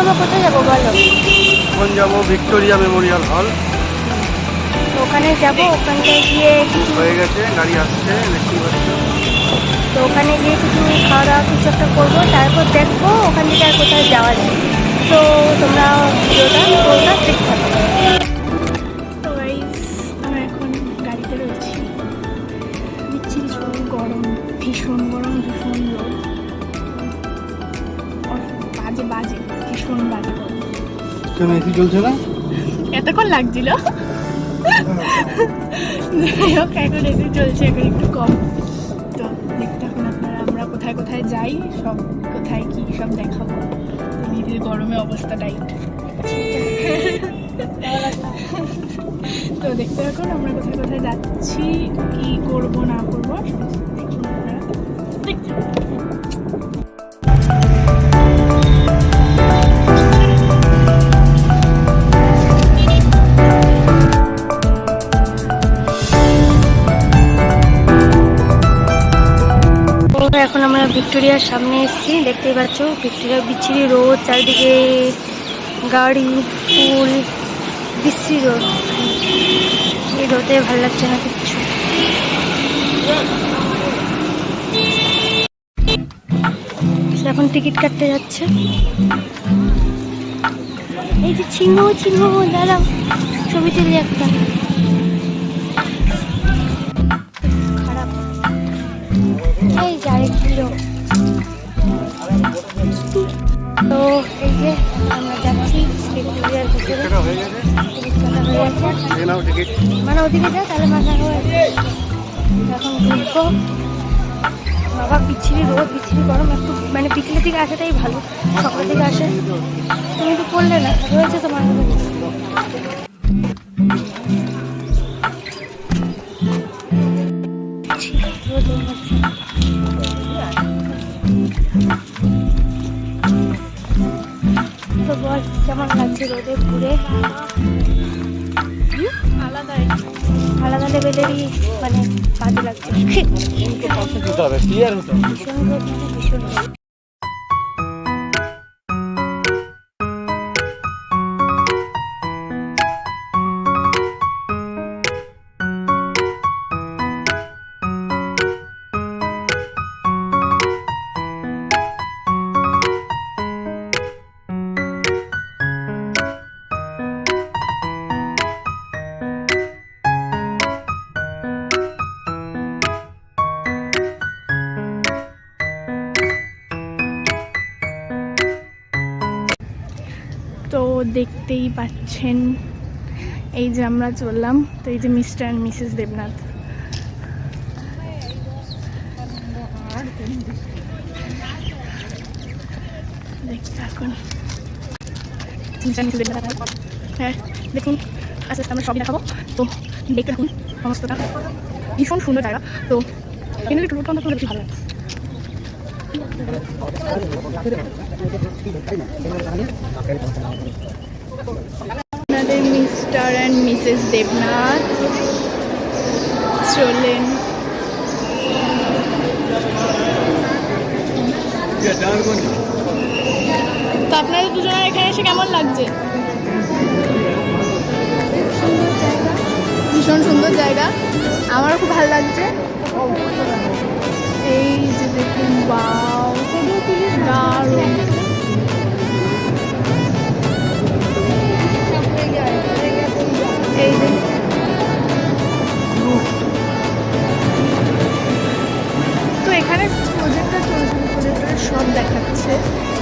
আমরা কোথায় যাব বলো? এখন যাব ভিক্টোরিয়া মেমোরিয়াল হল। তো ওখানে যাব? ওখানটায় গিয়ে হয়ে গেছে গাড়ি আসছে দেখতেই পাচ্ছ। তো ওখানে গিয়ে কিছু খাওয়া দাওয়া কিছু একটা করব তারপর দেখব ওখান থেকে আর কোথায় যাওয়া যায়। তো তোমরা ভিডিওটা পুরোটা দেখতে থাকো। কেন এসি চলছে না? এতক্ষণ লাগছিল। যাই হোক, এখন এসে চলছে, এখন একটু কম। তো দেখতে এখন আপনারা, আমরা কোথায় কোথায় যাই, সব কোথায় কি সব দেখাবো। দিদির গরমে অবস্থা টাইট তো দেখতে এখন আমরা কোথায় কোথায় যাচ্ছি, কি করব, না করব দেখুন ভিক্টোরিয়ার সামনে এসেছি, দেখতেই পাচ্ছ ভিক্টোরিয়া বিচ্ছিরি রোদ চারিদিকে গাড়ি, ফুল, বিশ্রী রোড। এই রোদে ভালো লাগছে না কিচ্ছু। এখন টিকিট কাটতে যাচ্ছে। এই যে চিহ্ন চিহ্ন, দাঁড়াও, ছবি তুলি একটা। খারাপ। এই যে আরেকটি তো আমরা যাচ্ছি। ভিক্টোরিয়ার ভিতরে মানে ওদিকে যা তাহলে মাথা হয়ে এখন ঘুরবো বাবা বিচ্ছিরি রোদ বিচ্ছিরি গরম একটু মানে বিকেলের দিকে আসাটাই ভালো সকালের দিকে আসে তুমি তো পড়লে না রয়েছে তোমার বল কেমন লাগছে রোদে ঘুরে আলাদাই আলাদা লেভেলেরই মানে কাজে লাগছে। ভীষণ ভীষণ দেখতেই পাচ্ছেন। এই যে আমরা চললাম, তো এই যে মিস্টার অ্যান্ড মিসেস দেবনাথ। দেখতে থাকুন। হ্যাঁ দেখুন আচ্ছা আমরা সবই দেখাবো। তো, দেখতে থাকুন সমস্তটা। ভীষণ সুন্দর জায়গা। তো, এখানে একটু রোডটা আমাদের ভালো লাগে আপনাদের মিস্টার অ্যান্ড মিসেস দেবনাথ চলেন। তো আপনাদের দুজনের এখানে এসে কেমন লাগছে? ভীষণ সুন্দর জায়গা। আমারও খুব ভালো লাগছে। এই যে দেখুন বাও দারুণ তো এখানে প্রজেক্টটা চলছে প্রজেক্টটা সব দেখাচ্ছে।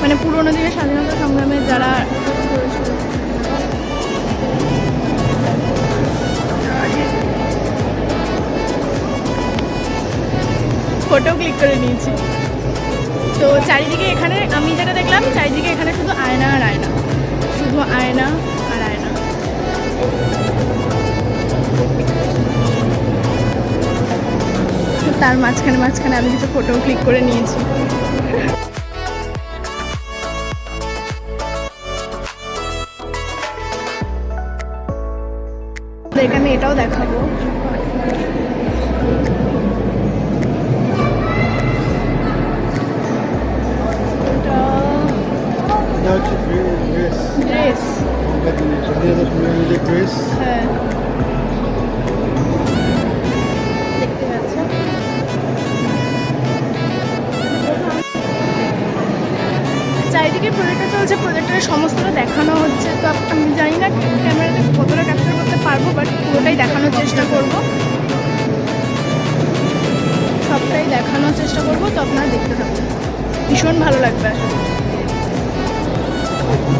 মানে পুরোনো দিনের স্বাধীনতা সংগ্রামে যারা ফটো ক্লিক করে নিয়েছি। তো চারিদিকে এখানে আমি যেটা দেখলাম, চারিদিকে এখানে শুধু আয়না আর আয়না। শুধু আয়না আর আয়না। তার মাঝখানে মাঝখানে আমি কিছু ফটো ক্লিক করে নিয়েছি। এখানে এটাও দেখাবো। হচ্ছে ড্রেস ড্রেস ড্রেস হ্যাঁ চারিদিকে প্রজেক্টর চলছে প্রজেক্টরে সমস্তটা দেখানো হচ্ছে। তো আমি জানি না ক্যামেরাতে কতটা ক্যাপচার করতে পারব বাট পুরোটাই দেখানোর চেষ্টা করব। সবটাই দেখানোর চেষ্টা করব তো আপনারা দেখতে থাকুন। ভীষণ ভালো লাগবে আশা Thank you.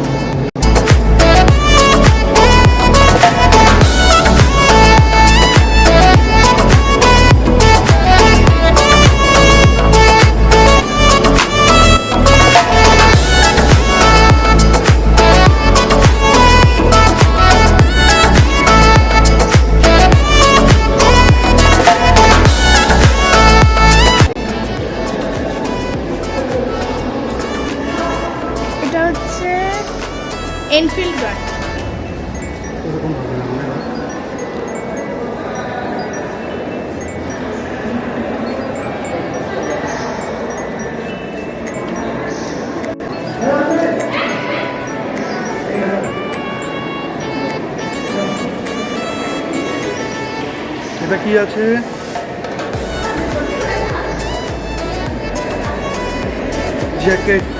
কি আছে? জ্যাকেট।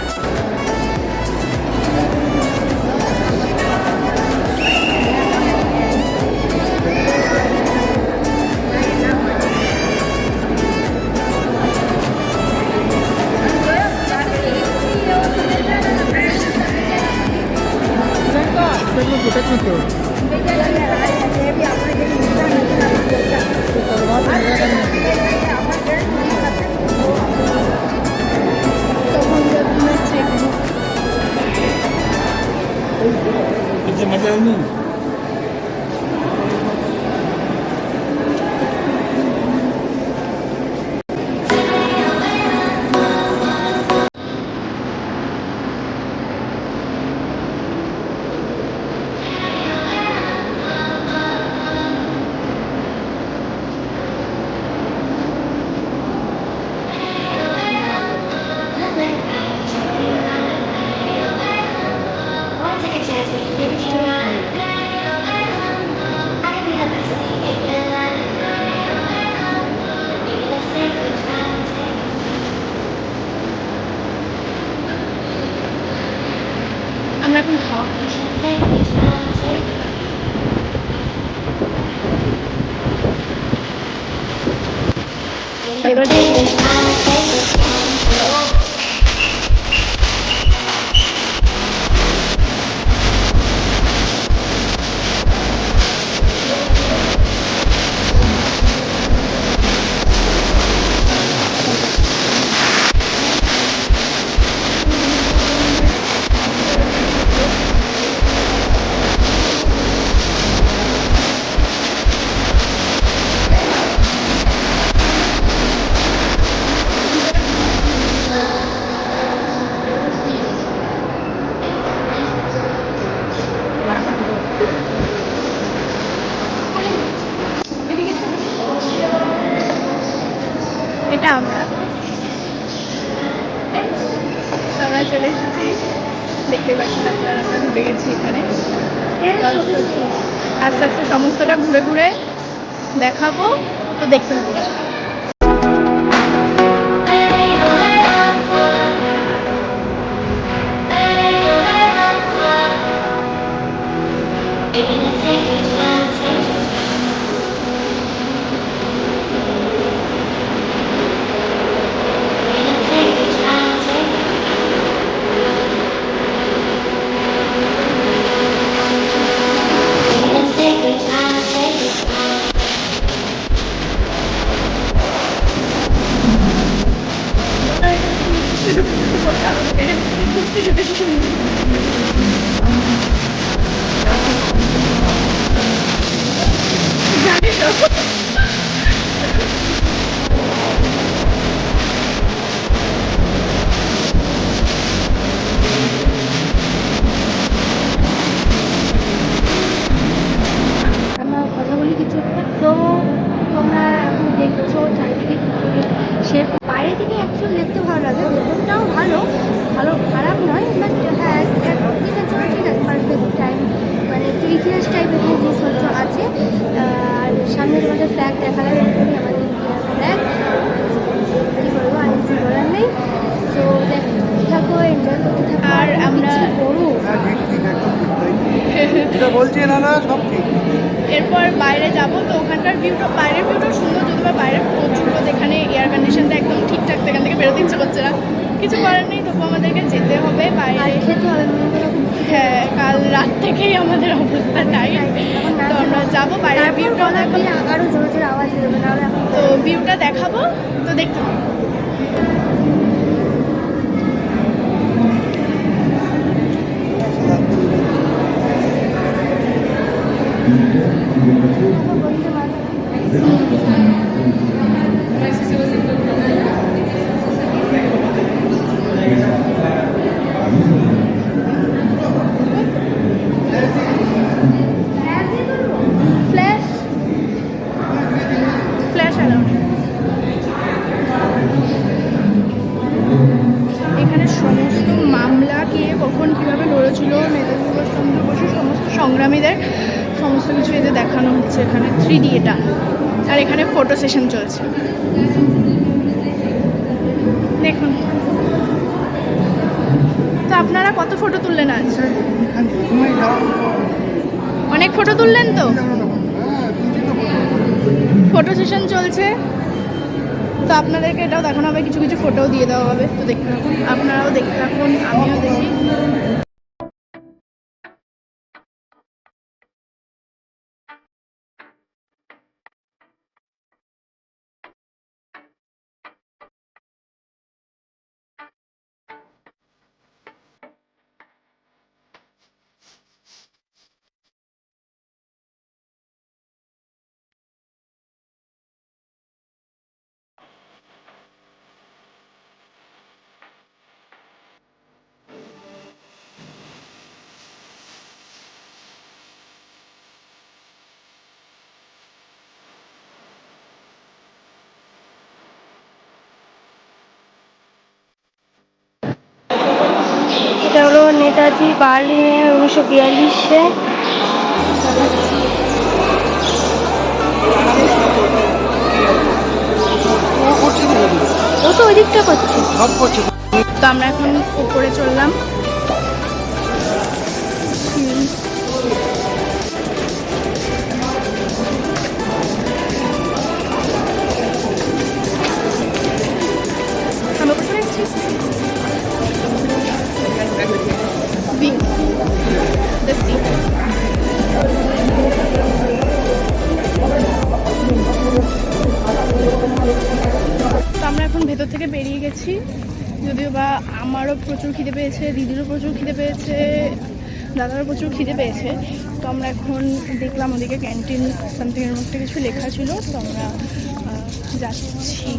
আমরা। আমরা চলে এসেছি। দেখতে পাচ্ছেন আপনারা, আমরা ঘুরে গেছি এখানে। আস্তে আস্তে সমস্তটা ঘুরে ঘুরে দেখাবো, তো দেখতে থাকুন ইতিহাস টাইপের জিনিসপত্র আছে। আর সামনে তোমাদের ফ্ল্যাগ দেখালাম এরকমই আমাদের ইন্ডিয়ার ফ্ল্যাগ কী করব আর কিছু বলার নেই। তো দেখতে থাকো এনজয় করতে থাকো। আর আমরা- হ্যাঁ বলছি না না সব ঠিক। এরপর বাইরে যাব তো ওখানকার ভিউটা বাইরের ভিউটা সুন্দর যদি বা বাইরে প্রচুর এখানে এয়ার কন্ডিশনটা একদম ঠিকঠাক এখান থেকে বেরোতে ইচ্ছে করছে না। কিছু করার নেই তবু আমাদেরকে যেতে হবে বাইরে। খেতে হবে হ্যাঁ রাত থেকেই আমাদের অবস্থা টাইট তো আমরা যাব বাইরের তারপর ভিউটাও দেখাবো। তো ভিউটা দেখাবো তো দেখতে। বলতে চলছে দেখুন। তো আপনারা কত ফটো তুললেন আজ? অনেক ফটো তুললেন তো? ফটো সেশন চলছে। তো আপনাদেরকে এটাও দেখানো হবে, কিছু কিছু ফটোও দিয়ে দেওয়া হবে। তো দেখতে আপনারাও দেখতে থাকুন, আমিও দেখি। নেতাজি বার্লিনে উনিশশো বিয়াল্লিশে। ও তো ওই দিকটা করছে। তো আমরা এখন উপরে চললাম। প্রচুর খিদে পেয়েছে, দিদিরও প্রচুর খিদে পেয়েছে, দাদারও প্রচুর খিদে পেয়েছে। তো আমরা এখন দেখলাম ওদিকে ক্যান্টিন সামথিংয়ের মধ্যে কিছু লেখা ছিল, তো আমরা যাচ্ছি।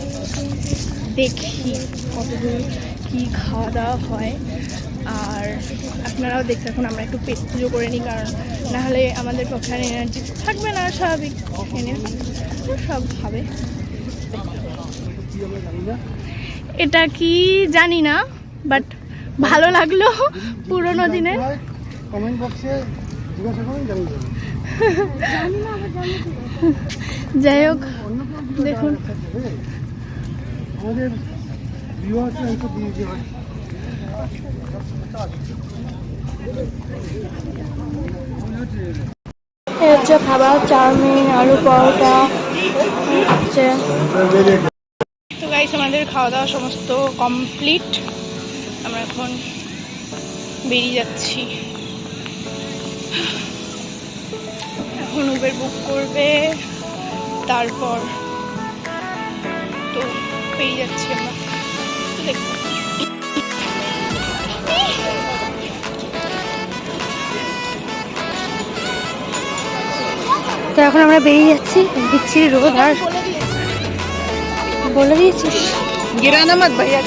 দেখি কতদূর কী খাওয়া দাওয়া হয়। আর আপনারাও দেখতে থাকুন, আমরা একটু পেট পুজো করে নিই, কারণ নাহলে আমাদের পক্ষে এনার্জি থাকবে না, স্বাভাবিক। এনে সব হবে এটা কি জানি না বাট ভালো লাগল পুরোনো দিনের। কমেন্ট বক্সে জিজ্ঞাসা করুন যাই হোক দেখুন। আমাদের এই হচ্ছে খাবার চাউমিন আলু পরোটা হচ্ছে। তো গাইস আমাদের খাওয়া দাওয়া সমস্ত কমপ্লিট আমরা এখন বেরিয়ে যাচ্ছি। এখন উবের বুক করবে তারপর তো বেরিয়ে যাচ্ছি আমরা। তো এখন আমরা বেরিয়ে যাচ্ছি বিচ্ছিরি রোদ আর বলে দিয়েছিস? গিরানামাত ভাইয়া।